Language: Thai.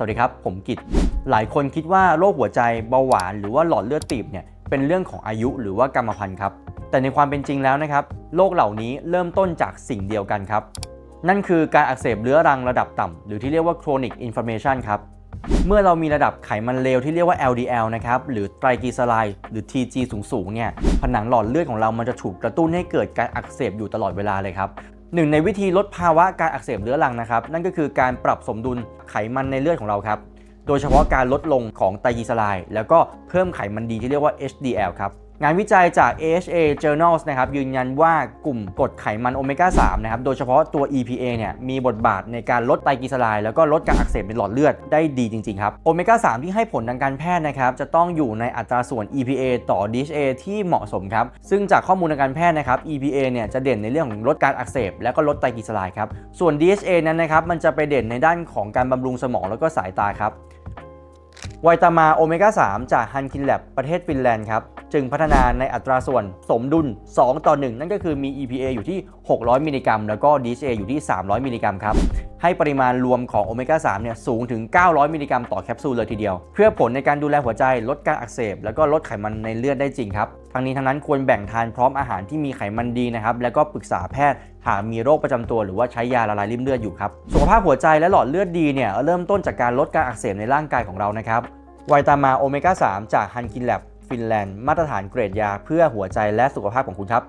สวัสดีครับ ผมกิตหลายคนคิดว่าโรคหัวใจเบาหวานหรือว่าหลอดเลือดตีบเนี่ยเป็นเรื่องของอายุหรือว่ากรรมพันธุ์ครับ แต่ในความเป็นจริงแล้วนะครับโรคเหล่านี้เริ่มต้นจากสิ่งเดียวกันครับ นั่นคือการอักเสบเรื้อรังระดับต่ำหรือที่เรียกว่า chronic inflammation ครับเมื่อเรามีระดับไขมันเลวที่เรียกว่า LDL นะครับหรือไตรกลีเซอไรด์หรือ TG สูงๆเนี่ยผนังหลอดเลือดของเรามันจะถูกกระตุ้นให้เกิดการอักเสบอยู่ตลอดเวลาเลยครับ หนึ่งในวิธีลดภาวะการอักเสบเรื้อรังนะครับ นั่นก็คือการปรับสมดุลไขมันในเลือดของเราครับ โดยเฉพาะการลดลงของไตรกลีเซอไรด์แล้วก็เพิ่มไขมันดีที่เรียกว่า HDL ครับ งานวิจัยจาก AHA Journals นะครับยืนยันว่ากลุ่มกรดไขมันโอเมก้า 3 นะครับ โดยเฉพาะตัว EPA เนี่ยมีบทบาทในการลดไตรกลีเซอไรด์แล้วก็ลดการอักเสบในหลอดเลือดได้ดีจริง ๆ ครับ โอเมก้า 3 ที่ให้ผลทางการแพทย์นะครับ จะต้องอยู่ในอัตราส่วน EPA ต่อ DHA ที่เหมาะสมครับ ซึ่งจากข้อมูลทางการแพทย์นะครับ EPA เนี่ยจะเด่นในเรื่องของลดการอักเสบแล้วก็ลดไตรกลีเซอไรด์ครับส่วน DHA นั้นนะครับมันจะไปเด่นในด้านของการบำรุงสมองแล้วก็สายตาครับ ไวตามาโอเมก้า 3 จากฮันคินแลบประเทศฟินแลนด์ครับ จึงพัฒนาในอัตราส่วนสมดุล 2 ต่อ 1 นั่นก็คือมี EPA อยู่ที่ 600 มิลลิกรัม แล้วก็ DHA อยู่ที่ 300 มิลลิกรัมครับ ให้ปริมาณรวมของโอเมก้า3เนี่ยสูงถึง 900 มิลลิกรัมต่อแคปซูลเลยทีเดียว เพื่อผลในการดูแลหัวใจลดการอักเสบ แล้วก็ลดไขมันในเลือดได้จริงครับทั้งนี้ทั้งนั้นควรแบ่งทานพร้อมอาหารที่มีไขมันดีนะครับแล้วก็ปรึกษาแพทย์หากมีโรคประจำตัวหรือว่าใช้ยาละลายริ่มเลือดอยู่ครับสุขภาพหัวใจและหลอดเลือดดีเนี่ยเริ่มต้นจากการลดการอักเสบในร่างกายของเรานะครับไวตามาโอเมก้า3จากฮันกินแลบฟินแลนด์มาตรฐานเกรดยาเพื่อหัวใจและสุขภาพของคุณครับ